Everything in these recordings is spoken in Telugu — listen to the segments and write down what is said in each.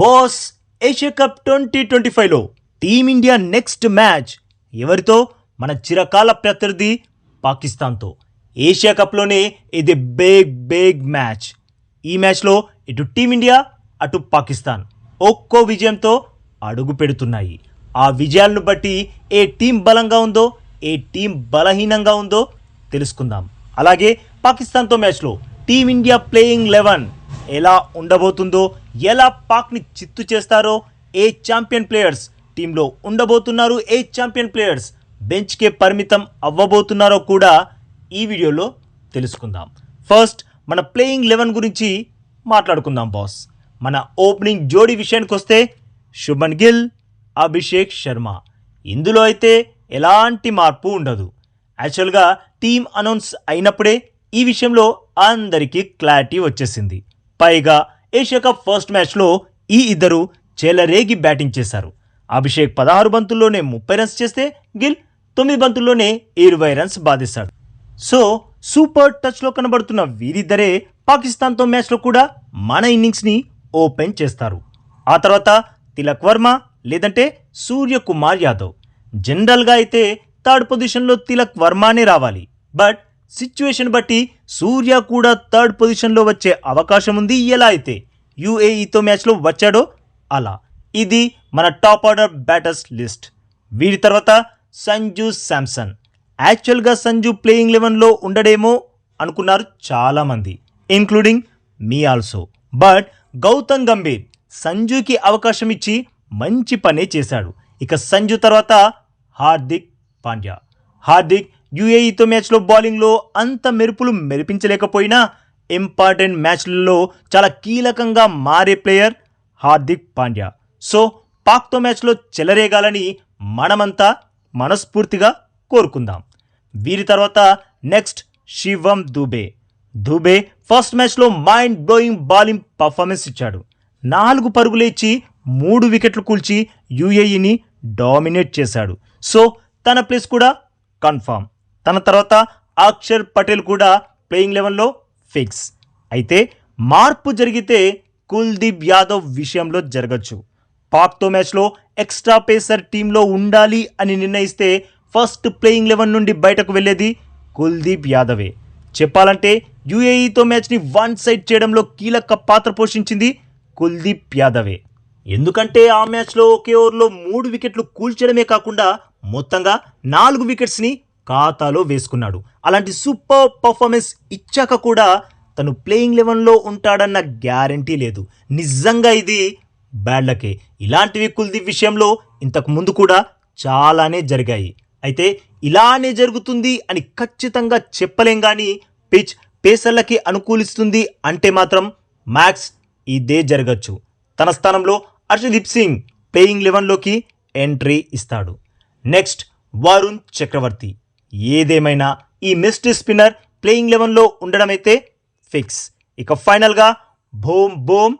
Boss Asia cup twenty twenty ఫైవ్లో టీమిండియా నెక్స్ట్ మ్యాచ్ ఎవరితో? మన చిరకాల ప్రత్యర్థి పాకిస్తాన్తో. ఏషియా కప్లోనే ఇది బిగ్ బిగ్ మ్యాచ్. ఈ మ్యాచ్లో ఇటు టీమిండియా అటు పాకిస్తాన్ ఒక్కో విజయంతో అడుగు పెడుతున్నాయి. ఆ విజయాలను బట్టి ఏ టీం బలంగా ఉందో ఏ టీం బలహీనంగా ఉందో తెలుసుకుందాం. అలాగే పాకిస్తాన్తో మ్యాచ్లో టీమిండియా ప్లేయింగ్ లెవెన్ ఎలా ఉండబోతుందో ఎలా పాక్ని చిత్తు చేస్తారో ఏ ఛాంపియన్ ప్లేయర్స్ టీంలో ఉండబోతున్నారు ఏ ఛాంపియన్ ప్లేయర్స్ బెంచ్కే పరిమితం అవ్వబోతున్నారో కూడా ఈ వీడియోలో తెలుసుకుందాం. ఫస్ట్ మన ప్లేయింగ్ లెవెన్ గురించి మాట్లాడుకుందాం బాస్. మన ఓపెనింగ్ జోడి విషయానికి వస్తే శుభన్ గిల్ అభిషేక్ శర్మ. ఇందులో అయితే ఎలాంటి మార్పు ఉండదు. యాక్చువల్గా టీం అనౌన్స్ అయినప్పుడే ఈ విషయంలో అందరికీ క్లారిటీ వచ్చేసింది. పైగా ఏషియా కప్ ఫస్ట్ మ్యాచ్లో ఈ ఇద్దరు చెలరేగి బ్యాటింగ్ చేశారు. అభిషేక్ పదహారు బంతుల్లోనే ముప్పై రన్స్ చేస్తే గిల్ తొమ్మిది బంతుల్లోనే ఇరవై రన్స్ బాధిస్తాడు. సో సూపర్ టచ్లో కనబడుతున్న వీరిద్దరే పాకిస్తాన్తో మ్యాచ్లో కూడా మన ఇన్నింగ్స్ని ఓపెన్ చేస్తారు. ఆ తర్వాత తిలక్ వర్మ లేదంటే సూర్యకుమార్ యాదవ్. జనరల్గా అయితే థర్డ్ పొజిషన్లో తిలక్ వర్మనే రావాలి. బట్ సిచ్యువేషన్ బట్టి సూర్య కూడా థర్డ్ పొజిషన్లో వచ్చే అవకాశం ఉంది. ఎలా అయితే యూఏఈతో మ్యాచ్లో వచ్చాడో అలా. ఇది మన టాప్ ఆర్డర్ బ్యాటర్స్ లిస్ట్. వీరి తర్వాత సంజు శాంసన్. యాక్చువల్గా సంజు ప్లేయింగ్ లెవెన్లో ఉండడేమో అనుకున్నారు చాలామంది ఇంక్లూడింగ్ మీ ఆల్సో. బట్ గౌతమ్ గంభీర్ సంజుకి అవకాశం ఇచ్చి మంచి పనే చేశాడు. ఇక సంజు తర్వాత హార్దిక్ పాండ్యా. హార్దిక్ యుఏఈతో మ్యాచ్లో బౌలింగ్లో అంత మెరుపులు మెరిపించలేకపోయినా ఇంపార్టెంట్ మ్యాచ్లలో చాలా కీలకంగా మారే ప్లేయర్ హార్దిక్ పాండ్యా. సో పాక్తో మ్యాచ్లో చెలరేగాలని మనమంతా మనస్ఫూర్తిగా కోరుకుందాం. వీరి తర్వాత నెక్స్ట్ శివం దుబే. దుబే ఫస్ట్ మ్యాచ్లో మైండ్ బ్లోయింగ్ బౌలింగ్ పర్ఫార్మెన్స్ ఇచ్చాడు. నాలుగు పరుగులు ఇచ్చి మూడు వికెట్లు కూల్చి యుఏఈని డామినేట్ చేశాడు. సో తన ప్లేస్ కూడా కన్ఫామ్. తన తర్వాత అక్షర్ పటేల్ కూడా ప్లేయింగ్ లెవెన్లో ఫిక్స్ అయితే మార్పు జరిగితే కుల్దీప్ యాదవ్ విషయంలో జరగచ్చు. పాక్తో మ్యాచ్లో ఎక్స్ట్రా పేసర్ టీంలో ఉండాలి అని నిర్ణయిస్తే ఫస్ట్ ప్లేయింగ్ లెవెన్ నుండి బయటకు వెళ్ళేది కుల్దీప్ యాదవే. చెప్పాలంటే యుఏఈతో మ్యాచ్ని వన్ సైడ్ చేయడంలో కీలక పాత్ర పోషించింది కుల్దీప్ యాదవే. ఎందుకంటే ఆ మ్యాచ్లో ఒకే ఓవర్లో మూడు వికెట్లు కూల్చడమే కాకుండా మొత్తంగా నాలుగు వికెట్స్ని ఖాతాలో వేసుకున్నాడు. అలాంటి సూపర్ పర్ఫార్మెన్స్ ఇచ్చాక కూడా తను ప్లేయింగ్ లెవెన్లో ఉంటాడన్న గ్యారంటీ లేదు. నిజంగా ఇది బ్యాడ్లకే ఇలాంటివి కుల్దీప్ విషయంలో ఇంతకు ముందు కూడా చాలానే జరిగాయి. అయితే ఇలానే జరుగుతుంది అని ఖచ్చితంగా చెప్పలేం కానీ పిచ్ పేసర్లకి అనుకూలిస్తుంది అంటే మాత్రం మ్యాక్స్ ఇదే జరగచ్చు. తన స్థానంలో హర్షదీప్ సింగ్ ప్లేయింగ్ లెవెన్లోకి ఎంట్రీ ఇస్తాడు. నెక్స్ట్ వరుణ్ చక్రవర్తి. ఏదేమైనా ఈ మిస్టరీ స్పిన్నర్ ప్లేయింగ్ లెవెన్లో ఉండడమైతే ఫిక్స్. ఇక ఫైనల్గా బోమ్ బోమ్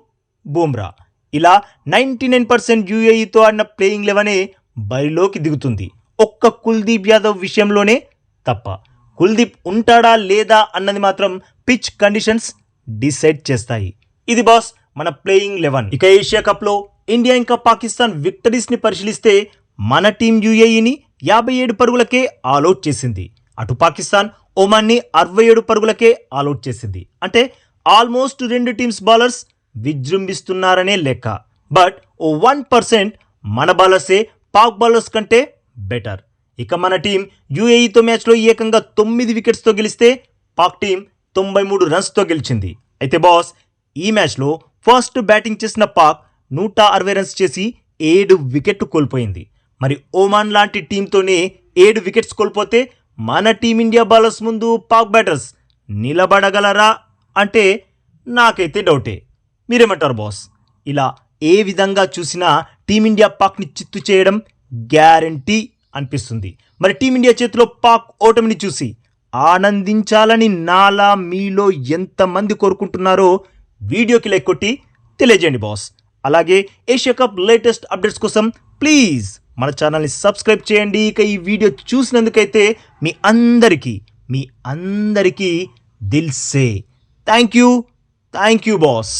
బూమ్రా. ఇలా నైంటీ నైన్ పర్సెంట్ యూఏఈతో ఆడిన ప్లేయింగ్ లెవెనే బరిలోకి దిగుతుంది. ఒక్క కుల్దీప్ యాదవ్ విషయంలోనే తప్ప. కుల్దీప్ ఉంటాడా లేదా అన్నది మాత్రం పిచ్ కండిషన్స్ డిసైడ్ చేస్తాయి. ఇది బాస్ మన ప్లేయింగ్ లెవెన్. ఇక ఏషియా కప్లో ఇండియా ఇంకా పాకిస్తాన్ విక్టరీస్ని పరిశీలిస్తే మన టీం యూఏఈని యాభై ఏడు పరుగులకే ఆలౌట్ చేసింది. అటు పాకిస్తాన్ ఒమాన్ని అరవై ఏడు పరుగులకే ఆలౌట్ చేసింది. అంటే ఆల్మోస్ట్ రెండు టీమ్స్ బౌలర్స్ విజృంభిస్తున్నారనే లెక్క. బట్ ఓ వన్ పర్సెంట్ మన బౌలర్సే పాక్ బౌలర్స్ కంటే బెటర్. ఇక మన టీం యూఏఈతో మ్యాచ్లో ఏకంగా తొమ్మిది వికెట్స్తో గెలిస్తే పాక్ టీం తొంభై మూడు రన్స్తో గెలిచింది. అయితే బాస్ ఈ మ్యాచ్లో ఫస్ట్ బ్యాటింగ్ చేసిన పాక్ నూట అరవై రన్స్ చేసి ఏడు వికెట్ కోల్పోయింది. మరి ఓమాన్ లాంటి టీంతోనే ఏడు వికెట్స్ కోల్పోతే మన టీమిండియా బౌలర్స్ ముందు పాక్ బ్యాటర్స్ నిలబడగలరా అంటే నాకైతే డౌటే. మీరేమంటారు బాస్? ఇలా ఏ విధంగా చూసినా టీమిండియా పాక్ని చిత్తు చేయడం గ్యారంటీ అనిపిస్తుంది. మరి టీమిండియా చేతిలో పాక్ ఓటమిని చూసి ఆనందించాలని నాలా మీలో ఎంతమంది కోరుకుంటున్నారో వీడియోకి లైక్ కొట్టి తెలియజేయండి బాస్. అలాగే ఏషియా కప్ లేటెస్ట్ అప్డేట్స్ కోసం ప్లీజ్ మన ఛానల్ని సబ్స్క్రైబ్ చేయండి. ఇక ఈ వీడియో చూసినందుకైతే మీ అందరికీ మీ అందరికీ దిల్సే thank you thank you boss